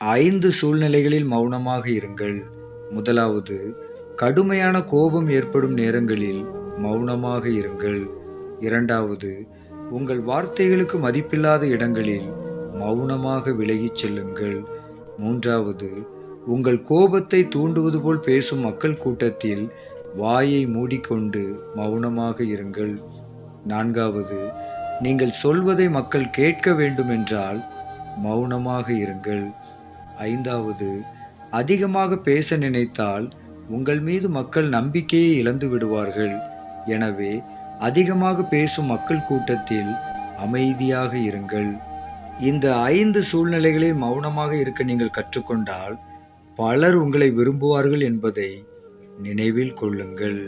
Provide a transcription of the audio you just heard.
ஐந்து சூழ்நிலைகளில் மௌனமாக இருங்கள். முதலாவது கடுமையான கோபம் ஏற்படும் நேரங்களில் மௌனமாக இருங்கள். இரண்டாவது உங்கள் வார்த்தைகளுக்கு மதிப்பில்லாத இடங்களில் மௌனமாக விலகிச் செல்லுங்கள். மூன்றாவது உங்கள் கோபத்தை தூண்டுவது போல் பேசும் மக்கள் கூட்டத்தில் வாயை மூடிக்கொண்டு மௌனமாக இருங்கள். நான்காவது நீங்கள் சொல்வதை மக்கள் கேட்க வேண்டுமென்றால் மௌனமாக இருங்கள். ஐந்தாவது அதிகமாக பேச நினைத்தால் உங்கள் மீது மக்கள் நம்பிக்கையை இழந்து விடுவார்கள். எனவே அதிகமாக பேசும் மக்கள் கூட்டத்தில் அமைதியாக இருங்கள். இந்த ஐந்து சூழ்நிலைகளில் மௌனமாக இருக்க நீங்கள் கற்றுக்கொண்டால் பலர் உங்களை விரும்புவார்கள் என்பதை நினைவில் கொள்ளுங்கள்.